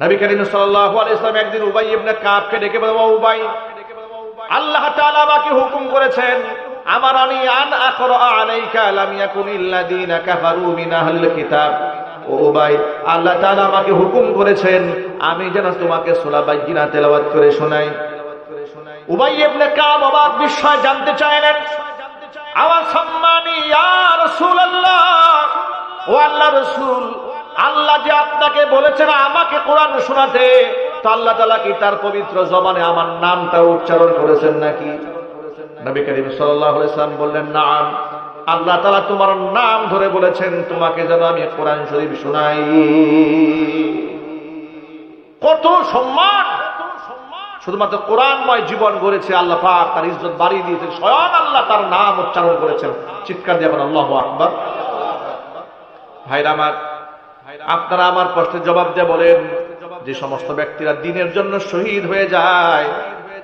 নবী করিম সাল্লাল্লাহু আলাইহি একদিন উবাই ইবনে কাবকে ডেকে ও উবাই, আল্লাহ তাআলা আমাকে হুকুম করেছেন, আমার আনি আন আখরা আলাইকা লাম ইয়াকুনিল্লাযীনা কাফারু মিন আহলিল কিতাব। ও উবাই, আল্লাহ তাআলা আমাকে হুকুম করেছেন, আমি যেন তোমাকে সূরা বাইয়িনা তেলাওয়াত করে শোনাই। উবাই ইবনে কাব অবাক বিস্ময় জানতে চাইলেন, আমার সম্মানী ইয়া রাসূলুল্লাহ, ও আল্লাহ রাসূল আল্লাহ যে আপনাকে বলেছেন, আমাকে কোরআন শোনাতে, তো আল্লাহ তালা কি তার পবিত্র জবানে আমার নামটা উচ্চারণ করেছেন নাকি? নবী করিম সাল্লাম বললেন, নাম। আল্লাহ তালা তোমার নাম ধরে বলেছেন, তোমাকে যেন আমি কোরআন শরীফ শোনাই। কত সম্মান! শুধুমাত্র কোরআনময় জীবন গড়েছে আল্লাহ পাক, তার ইজ্জত বাড়িয়ে দিয়েছেন, স্বয়ং আল্লাহ তার নাম উচ্চারণ করেছেন। চিৎকার দিয়ে আল্লাহ আকবর। ভাইরা আমার আপনারা আমার প্রশ্নের জবাব দিয়ে বলেন, যে সমস্ত ব্যক্তিরা দিনের জন্য শহীদ হয়ে যায়,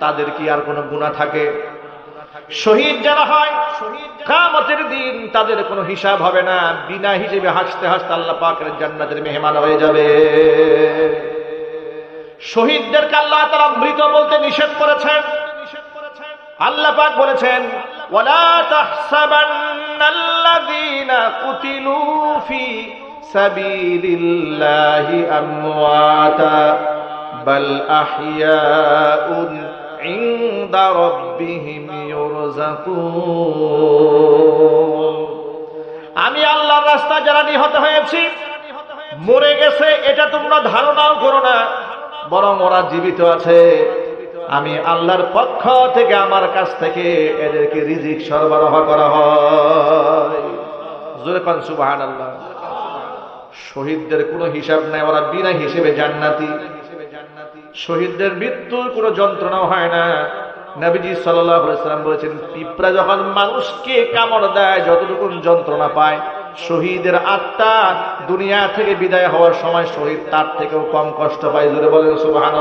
তাদের কি আর কোনো গুণা থাকে? শহীদ যারা হয় কামতের দিন তাদের কোনো হিসাব হবে না। বিনা হিসেবে হাসতে হাসতে আল্লাহ পাকের জান্নাতের মেহমান হয়ে যাবে। শহীদদেরকে আল্লাহ তারা মৃত বলতে নিষেধ করেছেন। আল্লাহ পাক বলেছেন, ওয়ালা তাহসাবান্নাল্লাযীনা কুতিলু ফি সাবিলিল্লাহি আমওয়াতা, বাল আহইয়াউন ইনদা রাব্বিহিম ইউরযাকুন আমি আল্লাহর রাস্তা যারা নিহত হয়েছি, মরে গেছে, এটা তোমরা ধারণাও করো না, বরং ওরা জীবিত আছে। আমি আল্লাহর পক্ষ থেকে আমার কাছ থেকে এদেরকে রিজিক সরবরাহ করা হয়। জোরে পান সুবাহান আল্লাহ শহীদদের কোনো হিসাব নাই, ওরা বিনা হিসেবে জান্নাতি। শহীদদের মৃত্যুর কোনো যন্ত্রণাও হয় না। নবীজি সাল্লাম বলেছেন, পিঁপড়া যখন মানুষকে কামড় দেয় যতটুকু যন্ত্রণা পায়, শহীদের আত্মা দুনিয়া থেকে বিদায় হওয়ার সময় শহীদ তার থেকেও কম কষ্ট পায়। জুড়ে বলেন সুবাহান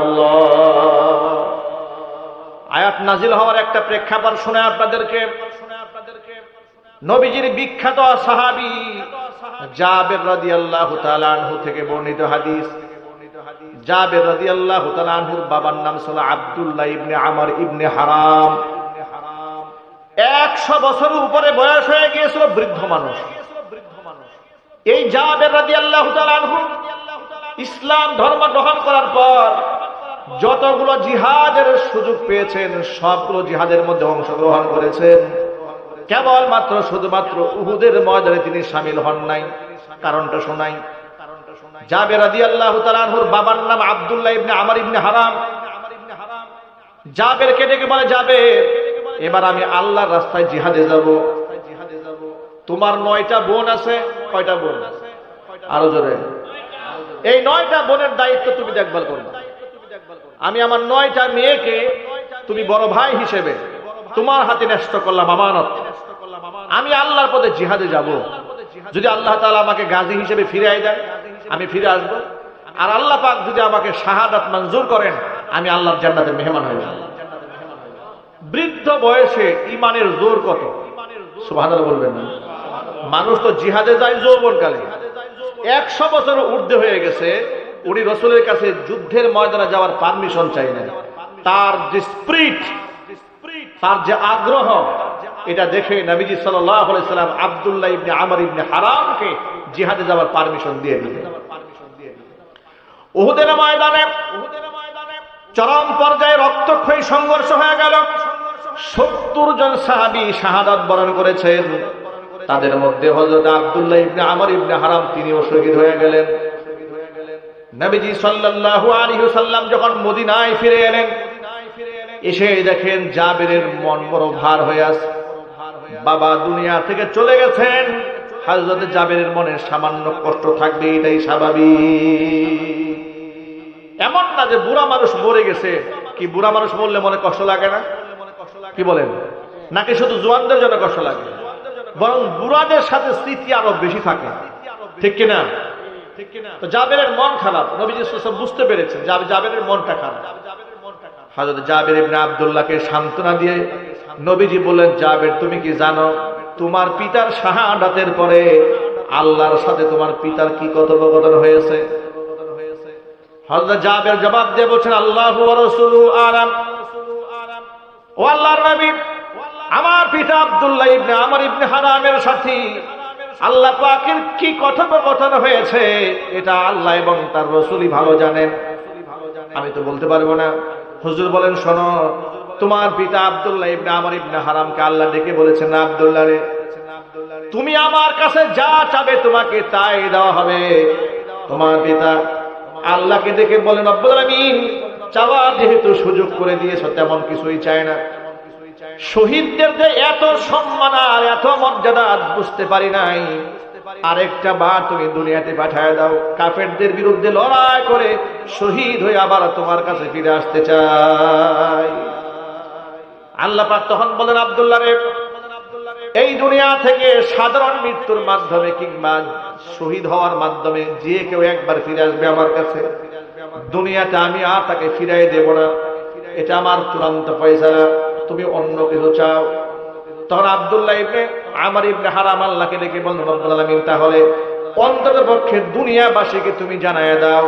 আয়াত নাজিল হওয়ার একটা প্রেক্ষাপট শুনে আপনাদেরকে নবীজির বিখ্যাত সাহাবি জাবের রাদিয়াল্লাহু তাআলা আনহু থেকে বর্ণিত হাদিস। জাবের তাআলা আনহুর বাবার নাম ছিল আব্দুল্লাহ ইবনে আমর ইবনে হারাম। একশো বছরের উপরে বয়স হয়ে গিয়েছিল বৃদ্ধ মানুষ। এই জাবের তাআলা আনহু ইসলাম ধর্ম গ্রহণ করার পর যতগুলো জিহাদের সুযোগ পেয়েছেন, সবগুলো জিহাদের মধ্যে অংশগ্রহণ করেছেন। কেবলমাত্র শুধুমাত্র উহুদের ময়দানে তিনি সামিল হন নাই। কারণটা শোনাই। আনহুর বাবার নাম আমর হারাম। যাবে এবার আমি আল্লাহর রাস্তায় জিহাদে যাব। তোমার নয়টা বোন আছে? কয়টা বোন? এই নয়টা বোনের দায়িত্ব তুমি দেখভাল করবে। আমি আমার নয়টা মেয়েকে তুমি বড় ভাই হিসেবে তোমার হাতে ন্যস্ত করলাম আমানত। আমি আল্লাহর পথে জিহাদে যাব। যদি আল্লাহ তাআলা আমাকে গাজী হিসেবে ফিরে দেন, আমি ফিরে আসব। আর আল্লাহ পাক যদি আমাকে শাহাদাত মঞ্জুর করেন, আমি আল্লাহর জান্নাতের মেহমান হয়ে যাব। বৃদ্ধ বয়সে ইমানের জোর কত? সুবহানাল্লাহ বলবেন না। মানুষ তো জিহাদে যায় যৌবনকালে। একশো বছর ঊর্ধ্বে হয়ে গেছে, উনি রসুলের কাছে যুদ্ধের ময়দানে যাওয়ার পারমিশন চাই না তার যে স্প্রিট, তার যে আগ্রহ এটা দেখে নবীজি সাল্লাম আবদুল্লাহ ইবনে আমার ইবনে হারামকে জিহাদে যাওয়ার পারমিশন দিয়ে দিলেন। উহুদের ময়দানে চরম পর্যায়ে রক্তক্ষয়ী সংঘর্ষ হয়ে গেল। সত্তর জন সাহাবি শাহাদাত বরণ করেছেন। তাদের মধ্যে হজরত আবদুল্লাহ ইবনে আমার ইবনে হারাম তিনিও শহীদ হয়ে গেলেন। নবীজি সাল্লাল্লাহু আলাইহি সাল্লাম যখন মদিনায় ফিরে এলেন, এসে দেখেন জাবেরের মন বড় ভার হয়ে আছে। বাবা দুনিয়া থেকে চলে গেছেন। হাজরত জাবেরের মনে সামান্য কষ্ট থাকবে, এটাই স্বাভাবিক। এমন না যে বুড়া মানুষ মরে গেছে। কি বুড়া মানুষ মরলে মনে কষ্ট লাগে না? কি বলেন? নাকি শুধু জোয়ানদের জন্য কষ্ট লাগে? বরং বুড়াদের সাথে স্মৃতি আরও বেশি থাকে। ঠিক কিনা? তো জাবেরের মন খারাপ। নবীজি বুঝতে পেরেছেন জাবেরের মনটা খারাপ। হাজরত জাবের ইবনে আব্দুল্লাহকে সান্ত্বনা দিয়ে নবীজি বললেন, জাবের, তুমি কি জানো, তোমার পিতার শাহাদাতের পরে আল্লাহর সাথে তোমার পিতার কি কথোপকথন হয়েছে? হযরত জাবের জবাব দিয়ে বলছেন, আল্লাহু ওয়া রাসূলু আলাম। ও আল্লাহর নবী, আমার পিতা আব্দুল্লাহ ইবনে আমার ইবনে হারামের সাথী, আল্লাহ পাকের কি কথোপকথন হয়েছে, এটা আল্লাহ এবং তার রসুলই ভালো জানেন। আমি তো বলতে পারব না। হুজুর বলেন, শোনো তোমার পিতা আবদুল্লাহ ইবনে আমার ইবনে হারামকে আল্লাহ ডেকে বলেছেন, আব্দুল্লাহ রে, তুমি আমার কাছে যা চাবে তোমাকে তাই দেওয়া হবে। তোমার পিতা আল্লাহকে দেখে বলেন আব্দুল আমিন চাওয়ার যেহেতু সুযোগ করে দিয়েছ, তেমন কিছুই চায় না। শহীদদের যে এত সম্মান আর এত মর্যাদা বুঝতে পারি নাই। আরেকটা বার তুমি দুনিয়াতে পাঠায় দাও। কাফেরদের বিরুদ্ধে লড়াই করে শহীদ হয়ে আবার তোমার কাছে ফিরে আসতে চাই। আল্লাহ পাক তখন বলেন, আব্দুল্লাহ রে, এই দুনিয়া থেকে সাধারণ মৃত্যুর মাধ্যমে কিংবা শহীদ হওয়ার মাধ্যমে যে কেউ একবার ফিরে আসবে আমার কাছে দুনিয়াটা আমি আর তাকে ফিরাই দেব না। এটা আমার চূড়ান্ত ফয়সালা তুমি অন্য কিছু চাও। তখন আব্দুল্লাহ ইবনে আমার ইবনে হারাম আল্লাহকে ডেকে আলামিন, তাহলে অন্তত পক্ষে দুনিয়াবাসীকে তুমি জানায় দাও।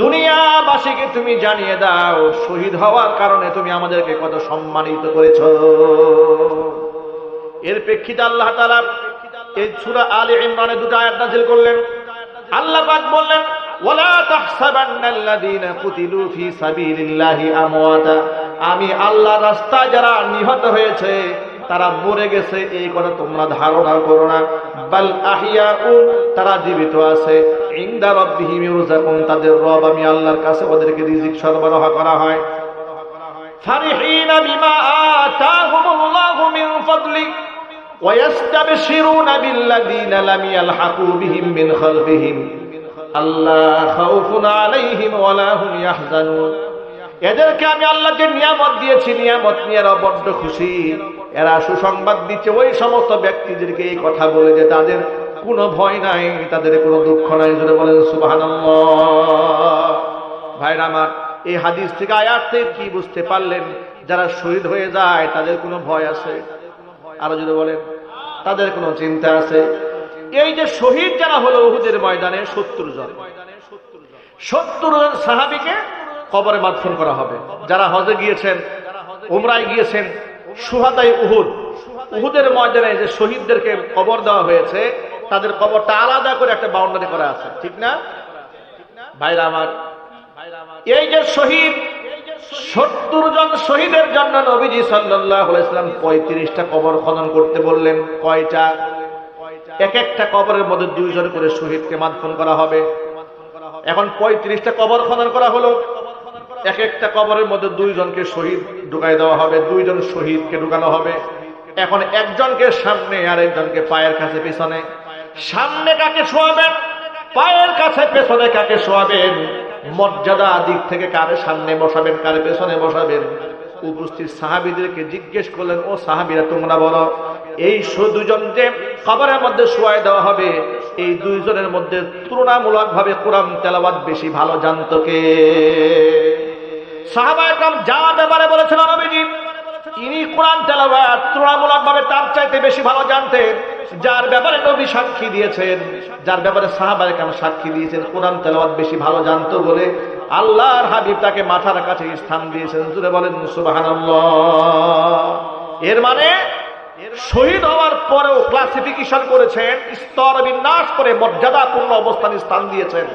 দুনিয়াবাসীকে তুমি জানিয়ে দাও, শহীদ হওয়ার কারণে তুমি আমাদেরকে কত সম্মানিত করেছ। এর প্রেক্ষিতে আল্লাহ তালা এই সূরা আলে ইমরানে দুটো আয়াত নাযিল করলেন। আল্লাহ পাক বললেন আমি আল্লাহ রাস্তায় যারা নিহত হয়েছে তারা মরে গেছে এই কথা তোমরা ধারণা করো না বাল আহিয়াউ তারা জীবিত আছে ইনদা রাব্বিহিম ইউরজাকুন তাদের রব আমি আল্লাহর কাছে ওদেরকে রিজিক সরবরাহ করা হয় ফারিহিনা বিমা আতাহুমুল্লাহু মিন ফাদলি ويستبشرون بالذين لم يلحقوا بهم من خلفهم আল্লাহ খাউফুন আলাইহিম ওয়ালা হুম ইয়াহজানুন এদেরকে আমি আল্লাহ যে নিয়ামত দিয়েছি নিয়ামত নিয়ে এরা বড্ড খুশি এরা সুসংবাদ দিচ্ছে ওই সমস্ত ব্যক্তিদেরকে এই কথা বলে যে তাদের কোনো ভয় নাই, তাদের কোনো দুঃখ নাই। জোরে বলেন, সুবহানাল্লাহ। ভাইরা আমার, এই হাদিস থেকে আয়াত কি বুঝতে পারলেন? যারা শহীদ হয়ে যায়, তাদের কোনো ভয় আছে? আরও যদি বলেন, তাদের কোনো চিন্তা আছে? এই যে শহীদ যারা হলো উহুদের ময়দানে সত্তর জন সত্তর জন সাহাবিকে কবরে মাধ্যম করা হবে। যারা হজে গিয়েছেন, উমরায় গিয়েছেন সুহাদাই উহুদ। উহুদের ময়দানে যে শহীদদেরকে কবর দেওয়া হয়েছে, তাদের কবরটা আলাদা করে একটা বাউন্ডারি করা আছে। ঠিক না? ভাইরা আমার, এই যে শহীদ, সত্তর জন শহীদের জন্য নবীজি সাল্লাহ ইসলাম পঁয়ত্রিশটা কবর খনন করতে বললেন। কয়টা? এক একটা কবরের মধ্যে দুইজন করে শহীদকে মাধ্যম করা হবে। এখন পঁয়ত্রিশটা কবর খনন করা হলো। এক একটা কবরের মধ্যে দুইজনকে শহীদ ঢুকাই দেওয়া হবে, দুইজন শহীদকে ঢুকানো হবে। এখন একজনকে সামনে আর একজনকে পায়ের কাছে পিছনে। সামনে কাকে শোয়াবেন? পায়ের কাছে পেছনে কাকে শোয়াবেন? মর্যাদা দিক থেকে কারে সামনে বসাবেন, কারে পেছনে বসাবেন? উপস্থিত সাহাবিদেরকে জিজ্ঞেস করলেন, ও সাহাবিরা, তোমরা বলো, এই দুজন যে খবরের মধ্যে শোয়াই দেওয়া হবে, এই দুইজনের মধ্যে তুলনামূলক ভাবে কোরআন তেলাবাদ বেশি ভালো জানত কে সাহাবা একরাম যা ব্যাপারে বলেছেন নবীজি, ইনি কোরআন তার চাইতে বেশি ভালো জানতেন, যার ব্যাপারে নবী সাক্ষী দিয়েছেন, যার ব্যাপারে সাক্ষী দিয়েছেন, কোরআন বেশি ভালো বলে আল্লাহর হাবিব তাকে মাথার কাছে স্থান দিয়েছেন। জুড়ে বলেন, সুবহানাল্লাহ। এর মানে শহীদ হওয়ার পরেও ক্লাসিফিকেশন করেছেন, স্তর বিন্যাস করে মর্যাদাপূর্ণ অবস্থানে স্থান দিয়েছেন,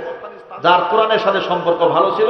যার কোরআনের সাথে সম্পর্ক ভালো ছিল।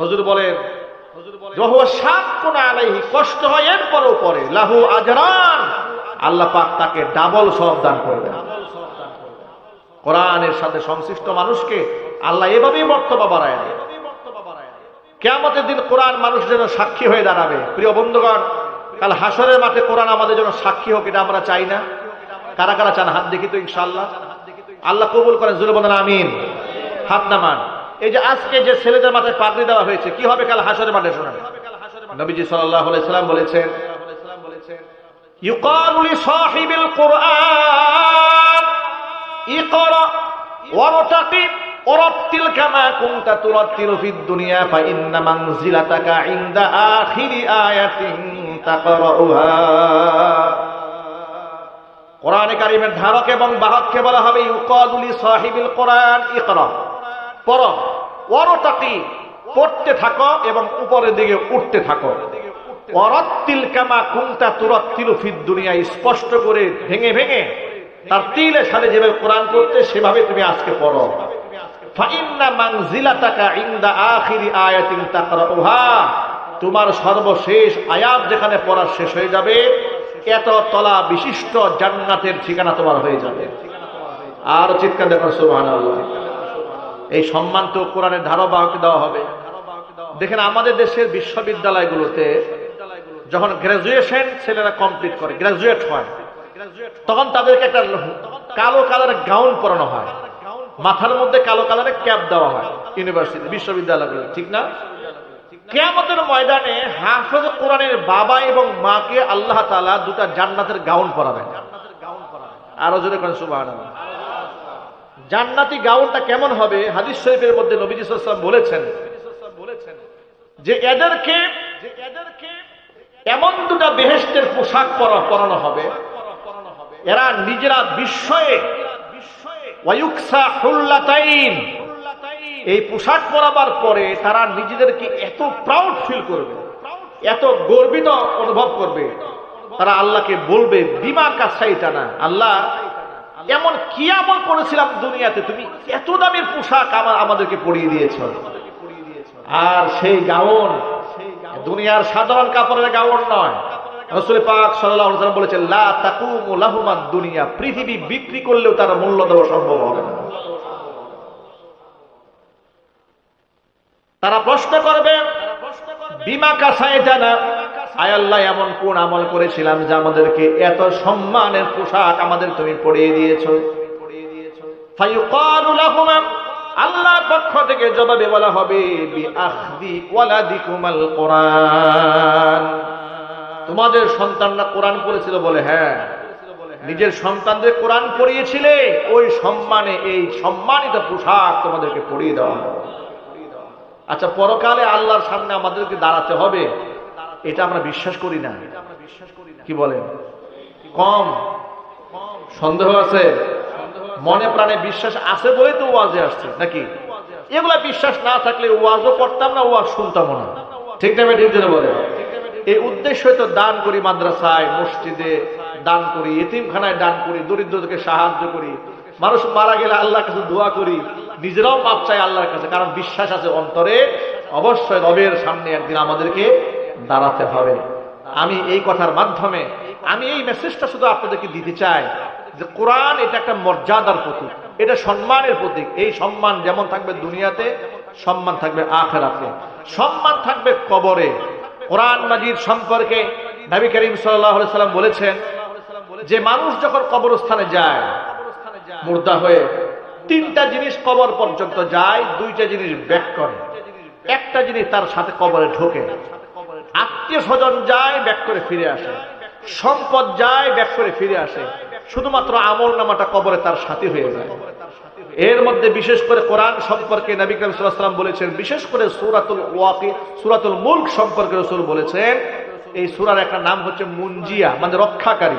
হুজুর বলেন কষ্ট হয় এরপরও পরে। লাহু আজরান। আল্লাহ পাক তাকে ডাবল সব দান করবেন। কোরআনের সাথে সংশ্লিষ্ট মানুষকে আল্লাহ এভাবেই বর্তবা বাড়ায় কেমতের দিন কোরআন মানুষ যেন সাক্ষী হয়ে দাঁড়াবে। প্রিয় বন্ধুগণ, কাল হাসরের মাঠে কোরআন আমাদের জন্য সাক্ষী হোক, এটা আমরা চাই না। কারা কারা চান হাত দেখি তো ইনশাল্লাহ আল্লাহ কবুল করেন জুলে বলেন, আমিন। হাত নামান। এই যে আজকে যে ছেলেদের মাথায় পাগড়ি দেওয়া হয়েছে কি হবে কাল হাসরের মাঠে শোনেন নবীজি সাল্লাহ সাল্লাম বলেছেন يقال لصاحب القرآن اقرأ وارتقي ورتل كما كنت ترتل في الدنيا فإن منزلتك عند آخر آية تقرأها কোরআনে কারিমের ধারক এবং বাহককে বলা হবে ইউকাদুলি সাহিবিল কোরআন ইকরা পড় ওয়ারতাকি, পড়তে থাকো এবং উপরের দিকে উঠতে থাকো। ওয়ারাত্তিল কামা কুনতা তুরাত্তিলু ফিদ দুনিয়া, স্পষ্ট করে ভেঙে ভেঙে তার তিলে সাথে যেভাবে কোরআন করতে, সেভাবে তুমি আজকে পড়ো। তোমার সর্বশেষ আয়াত যেখানে পড়া শেষ হয়ে যাবে, এত তলা বিশিষ্ট জান্নাতের ঠিকানা তোমার হয়ে যাবে। আর চিৎকার দেখো সুবহানাল্লাহ। এই সম্মান তো কোরআনের ধারাবাহক দেওয়া হবে। দেখেন, আমাদের দেশের বিশ্ববিদ্যালয়গুলোতে যখন গ্রাজুয়েশন ছেলেরা কমপ্লিট করে গ্রাজুয়েট হয়, তখন তাদেরকে একটা কালো কালারের গাউন পরানো হয়। মাথার মধ্যে কালো কালারের ক্যাপ দেওয়া হয় ইউনিভার্সিটি বিশ্ববিদ্যালয়গুলো ঠিক না? কেয়ামতের ময়দানে হাফেজ কোরআনের বাবা এবং মাকে আল্লাহ তালা দুটা জান্নাতের গাউন পরাবেন। আরও জোরে করেন সুবাহ জান্নাতি গাউনটা কেমন হবে? হাদিস শরীফের মধ্যে নবীজি সাল্লাম বলেছেন যে এদেরকে এমন দুটা বেহেস্তের পোশাক পরা পরানো হবে। এরা নিজেরা বিস্ময়ে এই পোশাক পরাবার পরে তারা নিজেদেরকে এত প্রাউড ফিল করবে, এত গর্বিত অনুভব করবে। তারা আল্লাহকে বলবে, বিমা কাছাইটা না আল্লাহ এমন কি আমল করেছিলাম দুনিয়াতে, তুমি এত দামের পোশাক আমার আমাদেরকে পরিয়ে দিয়েছ। আর সেই গাউন, দুনিয়ার সাধারণ কাপড়ের গাউন নয়। রসুল বলেছেন, লা তাকুমু লাহুমাদ দুনিয়া পৃথিবী বিক্রি করলেও তার মূল্য দেওয়া সম্ভব হবে না। তারা প্রশ্ন করবে, বিমা কাসায় জানা আয় আল্লাহ, এমন কোন আমল করেছিলাম যে আমাদেরকে এত সম্মানের পোশাক আমাদের তুমি পড়িয়ে দিয়েছ? আল্লাহর পক্ষ থেকে জবাবে বলা হবে তোমাদের সন্তানরা কোরআন পড়েছিল বলে হ্যাঁ নিজের সন্তানদের কোরআন পড়িয়েছিলে, ওই সম্মানে, এই সম্মানিত পোশাক তোমাদেরকে পড়িয়ে দেওয়া আচ্ছা পরকালে আল্লাহর সামনে আমাদেরকে দাঁড়াতে হবে, এটা আমরা বিশ্বাস করি না। কি বলেন? কম। সন্দেহ আছে? মনে প্রাণে বিশ্বাস আছে বলেই তো ওয়াজে আসছে, নাকি? এগুলা বিশ্বাস না থাকলে ওয়াজও করতাম না, ওয়াজ শুনতাম না। ঠিক না ঠিক বলে এই উদ্দেশ্য তো দান করি মাদ্রাসায়, মসজিদে দান করি, এতিমখানায় দান করি, দরিদ্রদেরকে সাহায্য করি। মানুষ মারা গেলে আল্লাহর কাছে দোয়া করি, নিজেরাও মাপ চাই আল্লাহর কাছে, কারণ বিশ্বাস আছে অন্তরে। অবশ্যই রবের সামনে একদিন আমাদেরকে দাঁড়াতে হবে। আমি এই কথার মাধ্যমে, আমি এই মেসেজটা শুধু আপনাদেরকে দিতে চাই যে কোরআন এটা একটা মর্যাদার প্রতীক, এটা সম্মানের প্রতীক। এই সম্মান যেমন থাকবে দুনিয়াতে, সম্মান থাকবে আখেরাতে। সম্মান থাকবে কবরে। কোরআন মাজিদ সম্পর্কে নবী করিম সাল্লাম বলেছেন, যে মানুষ যখন কবরস্থানে যায় মুর্দা হয়ে তিনটা জিনিস কবর পর্যন্ত যায়, দুইটা জিনিস ব্যাক করে। একটা জিনিস তার সাথে কবরে ঢোকে। আত্মীয় স্বজন যায়, ব্যাক করে ফিরে আসে। সম্পদ যায়, ব্যাক করে ফিরে আসে। শুধুমাত্র আমল নামাটা কবরে তার সাথী হয়ে যায়। এর মধ্যে বিশেষ করে কোরআন সম্পর্কে নবী করিম বলেছেন, বিশেষ করে সুরাতুল ওয়াকি, সুরাতুল মুল্ক সম্পর্কে রসুল বলেছেন, এই সুরার একটা নাম হচ্ছে মুঞ্জিয়া মানে রক্ষাকারী।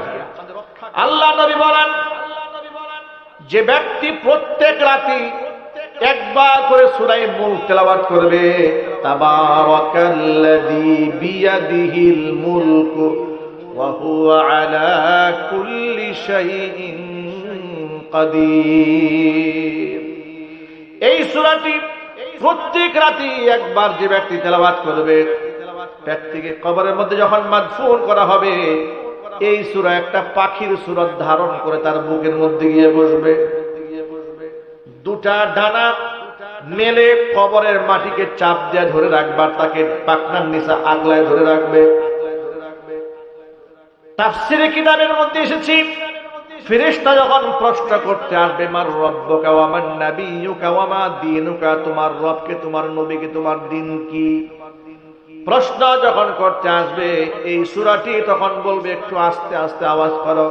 আল্লাহ নবী বলেন যে ব্যক্তি প্রত্যেক রাতি একবার করে সুরাই মুল তেলাওয়াত করবে এই সূরাটি প্রত্যেক রাতে একবার যে ব্যক্তি তেলাবাদ করবে, ব্যক্তিকে কবরের মধ্যে যখন মাদফুন করা হবে এই সুরা একটা পাখির সুরত ধারণ করে তার বুকের মধ্যে গিয়ে বসবে। দুটা ডানা মেলে কবরের মাটিকে চাপ দিয়ে ধরে রাখবার তাকে পাকনার নিচা আগলায় ধরে রাখবে। তাফসিরে কিতাবের মধ্যে এসেছি, ফেরেশতা যখন প্রশ্ন করতে আসবে, মার রব্বকা ওয়া মান নাবিয়ুকা ওয়া মা দীনুকা, তোমার রবকে, তোমার নবীকে, তোমার দিন কি? প্রশ্ন যখন করতে আসবে, এই সুরাটি তখন বলবে, একটু আস্তে আস্তে আওয়াজ করো।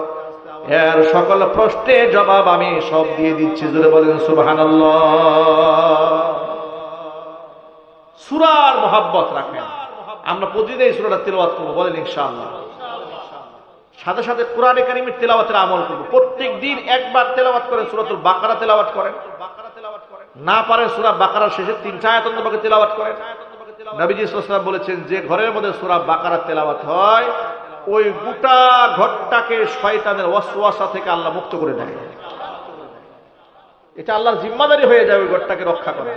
এর সকল প্রশ্নের জবাব আমি সব দিয়ে দিচ্ছি, জোরে বলেন সুবহানাল্লাহ। সূরার মোহাব্বত রাখেন। আমরা প্রতিদিন এই সূরাটা তেলাওয়াত করব, বলেন ইনশাআল্লাহ। সাথে সাথে কোরআনে কারিমের তেলাওয়াতের আমল করব। প্রত্যেক দিন একবার তেলাওয়াত করেন, সুরাতুল বাকারা তেলাওয়াত করেন। না পারেন সুরা বাকারা শেষে তিন চায়াতন তোমাকে তেলাওয়াত করেন। নবীজি বলেছেন, যে ঘরের মধ্যে সুরা বাকারা তেলাওয়াত হয়, ওই গোটা ঘরটাকে শয়তানের ওয়াসওয়াসা থেকে আল্লাহ মুক্ত করে দেয়। এটা আল্লাহর জিম্মাদারি হয়ে যাবে ওই ঘরটাকে রক্ষা করা।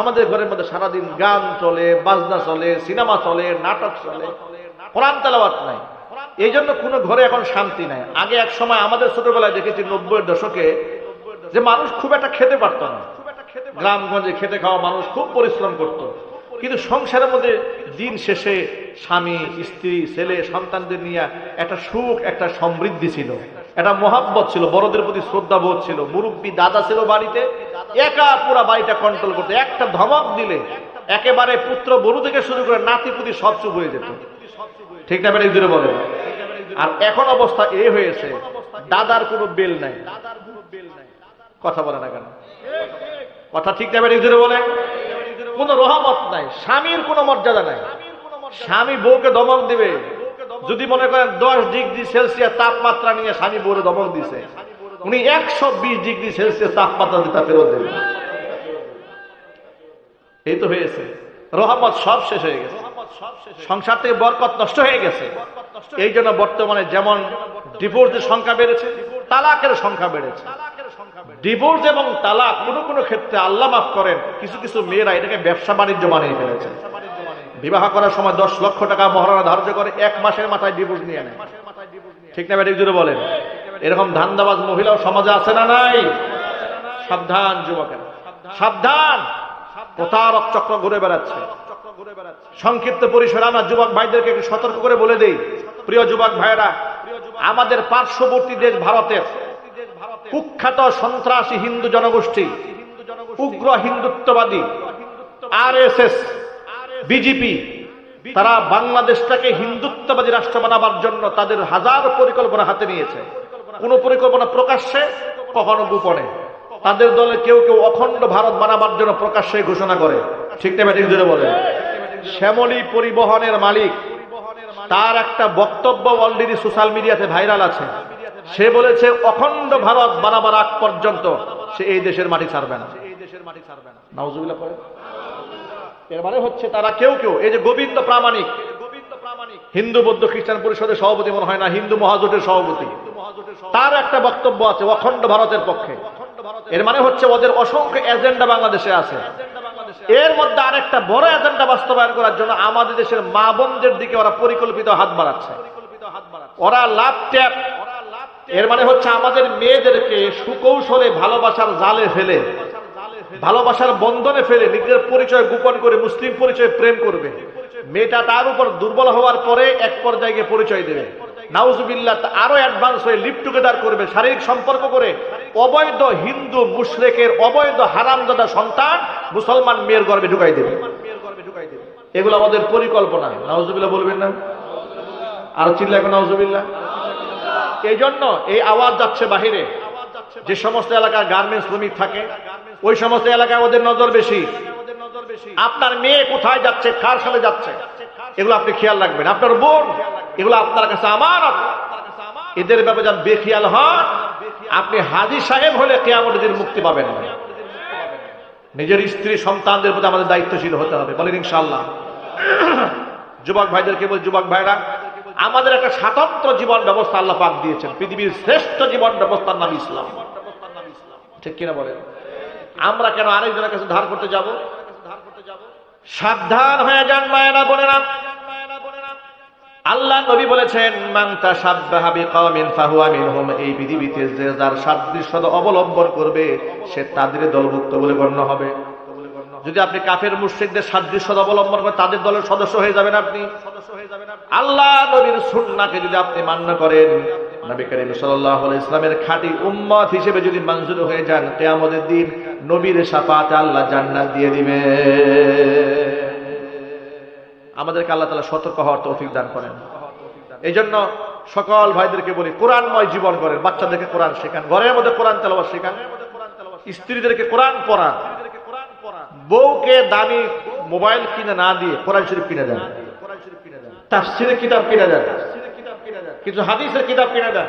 আমাদের ঘরের মধ্যে সারাদিন গান চলে, বাজনা চলে, সিনেমা চলে, নাটক চলে, কোরআন তেলাওয়াত নাই। এই জন্য কোনো ঘরে এখন শান্তি নাই। আগে এক সময় আমাদের ছোটবেলায় দেখেছি নব্বই দশকে যে মানুষ খুব একটা খেতে পারত না। গ্রামগঞ্জে খেতে খাওয়া মানুষ খুব পরিশ্রম করত। কিন্তু সংসারের মধ্যে দিন শেষে স্বামী, স্ত্রী, ছেলে, সন্তানদের নিয়ে একটা সুখ, একটা সমৃদ্ধি ছিল। একটা মহাব্বত ছিল, বড়দের প্রতি শ্রদ্ধা বোধ ছিল। মুরব্বী দাদা ছিল বাড়িতে, একা পুরা বাড়িটা কন্ট্রোল করতে। একটা ধমক দিলে একেবারে পুত্র বড়ু থেকে শুরু করে নাতি পুতি সব চুপ হয়ে যেত। ঠিক না বেড়ে জুড়ে বলেন। আর এখন অবস্থা এ হয়েছে, দাদার কোনো বেল নাই। কথা বলে না কেন? কথা ঠিক না বেড়ে জুড়ে বলেন। কোনো রহমত নাই, স্বামীর কোনো মর্যাদা নাই। স্বামী বউকে দমক দিবে। যদি মনে করেন দশ ডিগ্রি সেলসিয়াস তাপমাত্রা নিয়ে স্বামী বউরে দমক দিছে, উনি একশো বিশ ডিগ্রি সেলসিয়াস তাপমাত্রা দিয়ে তা ফেরত দেবে। এই তো হয়েছে। রহমত সব শেষ হয়ে গেছে। সংসার থেকে বরকত নষ্ট হয়ে গেছে। এই জন্য বর্তমানে যেমন ডিভোর্সের সংখ্যা বেড়েছে, তালাকের সংখ্যা বেড়েছে। ডিভোর্স এবং তালাক কোনো কোনো ক্ষেত্রে আল্লাহ মাফ করেন, কিছু কিছু মেয়েরা এটাকে ব্যবসা বাণিজ্য বানিয়ে ফেলেছে। বিবাহ করার সময় দশ লক্ষ টাকা মহারণা ধার্য করে, এক মাসের মাথায় ডিভোর্স নিয়ে নেয়। ঠিক না ব্যাটিক জুড়ে বলেন? এরকম ধান্দাবাজ মহিলাও সমাজে আছে না নাই? সাবধান যুবকের। সাবধান! প্রতারক চক্র ঘুরে বেড়াচ্ছে। সংক্ষিপ্ত পরিসরে আমরা যুবক ভাইদেরকে একটু সতর্ক করে বলে দেই। প্রিয় যুবক ভাইরা আমাদের পার্শ্ববর্তী দেশ ভারতের কুখ্যাত সন্ত্রাসী হিন্দু জনগোষ্ঠী উগ্র হিন্দুত্ববাদী আর এস এস বিজেপি তারা বাংলাদেশটাকে হিন্দুত্ববাদী রাষ্ট্র বানাবার জন্য তাদের হাজার পরিকল্পনা হাতে নিয়েছে। কোন পরিকল্পনা প্রকাশ্যে কখনো গোপনে। তাদের দলে কেউ কেউ অখণ্ড ভারত বানাবার জন্য প্রকাশ্যে ঘোষণা করে। ঠিক না ব্যাটিং বলে? শ্যামলী পরিবহনের মালিক তার একটা বক্তব্য অলরেডি সোশ্যাল মিডিয়াতে ভাইরাল আছে। সে বলেছে, অখণ্ড ভারত বানাবার আগ পর্যন্ত সে এই দেশের মাটি ছাড়বে না। এই দেশের মাটি ছাড়বে না এর মানে হচ্ছে তারা কেউ কেউ, এই যে গোবিন্দ প্রামাণিক, হিন্দু বৌদ্ধ খ্রিস্টান পরিষদের সভাপতি মনে হয় না, হিন্দু মহাজোটের সভাপতি। তার একটা বক্তব্য আছে, অখণ্ড ভারতের পক্ষে। এর মানে হচ্ছে ওদের অসংখ্য এজেন্ডা বাংলাদেশে আছে। এর মধ্যে আরেকটা বড় এজেন্ডা বাস্তবায়ন করার জন্য আমাদের দেশের মা বোনদের দিকে ওরা পরিকল্পিত হাত বাড়াচ্ছে। ওরা লাভ ট্যাপ এর মানে হচ্ছে আমাদের মেয়েদেরকে সুকৌশলে ভালোবাসার জালে ফেলে, ভালোবাসার বন্ধনে ফেলে নিজের পরিচয় গোপন করে, মুসলিম পরিচয় প্রেম করবে। মেয়েটা তার উপর দুর্বল হওয়ার পরে এক পর্যায়ে পরিচয় দেবে। নাউজুবিল্লাহ আরও অ্যাডভান্স হয়ে লিপ টুগেদার করবে। শারীরিক সম্পর্ক করে অবৈধ হিন্দু মুশরেকের অবৈধ হারামজাদা সন্তান মুসলমান মেয়ের গর্বে ঢুকাই দেবে। এগুলো আমাদের পরিকল্পনা। নাউজুবিল্লাহ বলবেন না? আরও চিল্লা এখন নাউজুবিল্লাহ? এই জন্য এই আওয়াজ যাচ্ছে বাহিরে। যে সমস্ত এলাকার গার্মেন্টস শ্রমিক থাকে, ওই সমস্ত এলাকায় ওদের নজর বেশি। আপনার মেয়ে কোথায় যাচ্ছে, কার সাথে যাচ্ছে, এগুলো আপনি খেয়াল রাখবেন। আপনার বোন, এগুলো আপনার কাছে আমার এদের ব্যাপারে যান বেখেয়াল হন, আপনি হাজি সাহেব হলে কেয়ামত মুক্তি পাবেন নিজের স্ত্রী, সন্তানদের প্রতি আমাদের দায়িত্বশীল হতে হবে। বলেন ইনশাল্লাহ যুবক ভাইদেরকে বল, যুবক ভাইরা আমাদের একটা স্বাতন্ত্র জীবন ব্যবস্থা আল্লাহ পাক দিয়েছেন। পৃথিবীর শ্রেষ্ঠ জীবন ব্যবস্থার নাম ইসলাম। ঠিক কিনা বলেন? আমরা কেন আরেকজনের কাছে ধার করতে যাব? সাবধান হয়ে যান, মায়েরা বোনেরা। আল্লাহ নবী বলেছেন, মান তাশাব্বাহা বিকাওমিন ফাহুয়া মিনহুম এই পৃথিবীতে যে যার সাদৃশ্য অবলম্বন করবে, সে তাদের দলভুক্ত বলে গণ্য হবে। যদি আপনি কাফের মুশরিকদের সাদৃশ্য অবলম্বন করেন, তাদের দলের সদস্য হয়ে যাবেন আপনি। আল্লাহ নবীর সুন্নাহকে যদি আপনি মান্য করেন, নবী করিম আলাইহি ইসলামের খাঁটি উম্মত হিসেবে যদি মঞ্জুর হয়ে যান, কিয়ামতের দিন নবীর শাফাতে আল্লাহ জান্নাত দিয়ে দিবে আমাদেরকে আল্লাহ তালা সতর্ক হওয়ার তৌফিক দান করেন। এই জন্য সকল ভাইদেরকে বলি, কোরআনময় জীবন করেন বাচ্চাদেরকে কোরআন শেখান, ঘরের মধ্যে কোরআন তেলাওয়াত শেখান। স্ত্রীদেরকে কোরআন পড়ান। বউকে দামি মোবাইল কিনে না দিয়ে কোরআন শরীফ কিনে দেন। তাফসিরের কিতাব কিনে দেন। কিছু হাদিসের কিতাব কিনে দেন।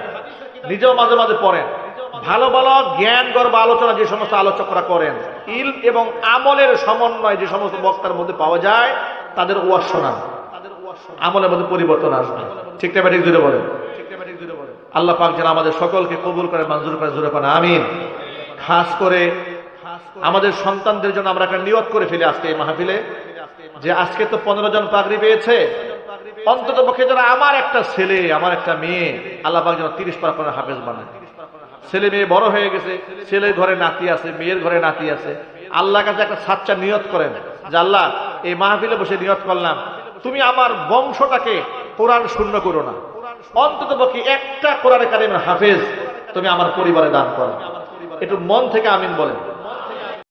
নিজেও মাঝে মাঝে পড়েন। ভালো ভালো জ্ঞান গর্ব আলোচনা যে সমস্ত আলোচকরা করেন ইল এবং আমলের সমন্বয় যে সমস্ত বক্তার মধ্যে পাওয়া যায়, তাদের ওয়াজ শোনান। আমলের মধ্যে পরিবর্তন আসবে। ঠিক ঠিক জুড়ে বলেন। আল্লাহ পাক যেন আমাদের সকলকে কবুল করে মঞ্জুর করে জুড়ে পান আমিন। খাস করে আমাদের সন্তানদের জন্য আমরা একটা নিয়োগ করে ফেলি আজকে এই মাহফিলে, যে আজকে তো পনেরো জন পাগড়ি পেয়েছে। অন্তত পক্ষে যেন আমার একটা ছেলে, আমার একটা মেয়ে, আল্লাহ পাক যেন তিরিশ পারা হাফেজ বানায়। ছেলে মেয়ে বড় হয়ে গেছে, ছেলের ঘরে নাতি আছে, মেয়ের ঘরে নাতি আছে। আল্লাহ কাছে একটা সাচ্চা নিয়ত করেন, যে আল্লাহ, এই মাহফিলে বসে নিয়ত করলাম। তুমি আমার বংশটাকে কোরআন শূন্য করো না। অন্তত পক্ষে একটা কোরআন কারিমের হাফেজ তুমি আমার পরিবারে দান করো। একটু মন থেকে আমিন বলেন।